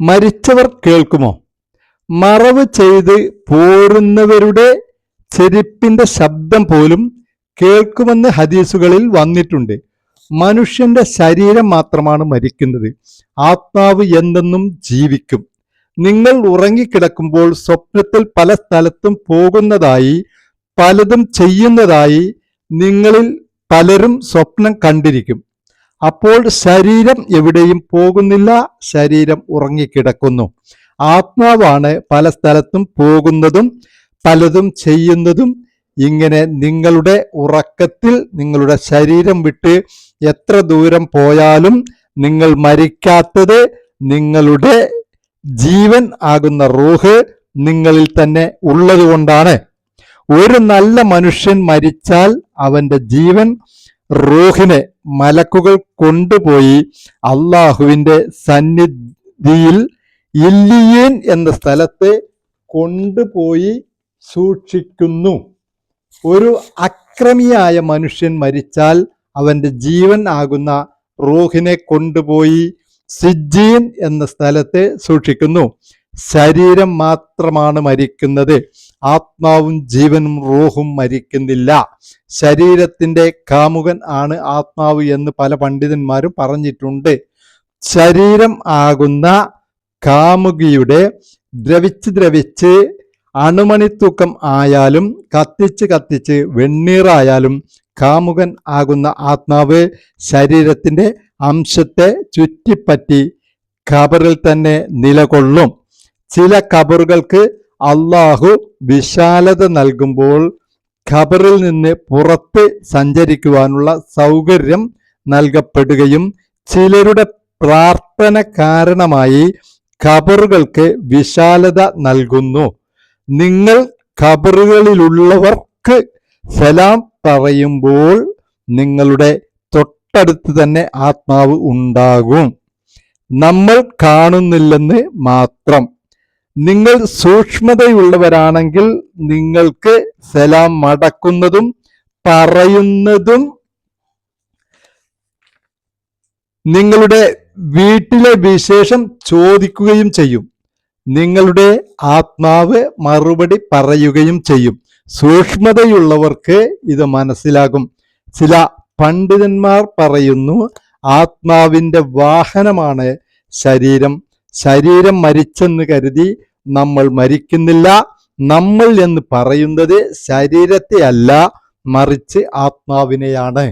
മരിച്ചവർ കേൾക്കുമോ? മറവ് ചെയ്ത് പോരുന്നവരുടെ ചെരുപ്പിന്റെ ശബ്ദം പോലും കേൾക്കുമെന്ന് ഹദീസുകളിൽ വന്നിട്ടുണ്ട്. മനുഷ്യന്റെ ശരീരം മാത്രമാണ് മരിക്കുന്നത്. ആത്മാവ് എന്തെന്നും ജീവിക്കും. നിങ്ങൾ ഉറങ്ങിക്കിടക്കുമ്പോൾ സ്വപ്നത്തിൽ പല സ്ഥലത്തും പോകുന്നതായി പലതും ചെയ്യുന്നതായി നിങ്ങളിൽ പലരും സ്വപ്നം കണ്ടിരിക്കും. അപ്പോൾ ശരീരം എവിടെയും പോകുന്നില്ല ശരീരം ഉറങ്ങിക്കിടക്കുന്നു. ആത്മാവാണ് പല സ്ഥലത്തും പോകുന്നതും പലതും ചെയ്യുന്നതും. ഇങ്ങനെ നിങ്ങളുടെ ഉറക്കത്തിൽ നിങ്ങളുടെ ശരീരം വിട്ട് എത്ര ദൂരം പോയാലും നിങ്ങൾ മരിക്കാത്തത് നിങ്ങളുടെ ജീവൻ ആകുന്ന റൂഹ് നിങ്ങളിൽ തന്നെ ഉള്ളതുകൊണ്ടാണ്. ഒരു നല്ല മനുഷ്യൻ മരിച്ചാൽ അവന്റെ ജീവൻ റൂഹിനെ മലക്കുകൾ കൊണ്ടുപോയി അള്ളാഹുവിന്റെ സന്നിധിയിൽ ഇല്ലിയേൻ എന്ന സ്ഥലത്തെ കൊണ്ടുപോയി സൂക്ഷിക്കുന്നു. ഒരു അക്രമിയായ മനുഷ്യൻ മരിച്ചാൽ അവന്റെ ജീവൻ ആകുന്ന റൂഹിനെ കൊണ്ടുപോയി സിജീൻ എന്ന സ്ഥലത്തെ സൂക്ഷിക്കുന്നു. ശരീരം മാത്രമാണ് മരിക്കുന്നത്. ആത്മാവും ജീവനും റൂഹും മരിക്കുന്നില്ല. ശരീരത്തിന്റെ കാമുകൻ ആണ് ആത്മാവ് എന്ന് പല പണ്ഡിതന്മാരും പറഞ്ഞിട്ടുണ്ട്. ശരീരം ആകുന്ന കാമുകിയുടെ ദ്രവിച്ച് ദ്രവിച്ച് അണുമണിത്തൂക്കം ആയാലും കത്തിച്ച് കത്തിച്ച് വെണ്ണീറായാലും കാമുകൻ ആകുന്ന ആത്മാവ് ശരീരത്തിന്റെ അംശത്തെ ചുറ്റിപ്പറ്റി കബറിൽ തന്നെ നിലകൊള്ളും. ചില ഖബറുകൾക്ക് അള്ളാഹു വിശാലത നൽകുമ്പോൾ ഖബറിൽ നിന്ന് പുറത്ത് സഞ്ചരിക്കുവാനുള്ള സൗകര്യം നൽകപ്പെടുകയും ചിലരുടെ പ്രാർത്ഥന കാരണമായി ഖബറുകൾക്ക് വിശാലത നൽകുന്നു. നിങ്ങൾ ഖബറുകളിലുള്ളവർക്ക് സലാം പറയുമ്പോൾ നിങ്ങളുടെ തൊട്ടടുത്ത് തന്നെ ആത്മാവ് ഉണ്ടാകും. നമ്മൾ കാണുന്നില്ലെന്ന് മാത്രം. നിങ്ങൾ സൂക്ഷ്മതയുള്ളവരാണെങ്കിൽ നിങ്ങൾക്ക് സലാം മടക്കുന്നതും പറയുന്നതും നിങ്ങളുടെ വീട്ടിലെ വിശേഷം ചോദിക്കുകയും ചെയ്യും. നിങ്ങളുടെ ആത്മാവ് മറുപടി പറയുകയും ചെയ്യും. സൂക്ഷ്മതയുള്ളവർക്ക് ഇത് മനസ്സിലാകും. ചില പണ്ഡിതന്മാർ പറയുന്നു ആത്മാവിന്റെ വാഹനമാണ് ശരീരം. ശരീരം മരിച്ചെന്ന് കരുതി നമ്മൾ മരിക്കുന്നില്ല. നമ്മൾ എന്ന് പറയുന്നത് ശരീരത്തെ അല്ല മറിച്ച് ആത്മാവിനെയാണ്.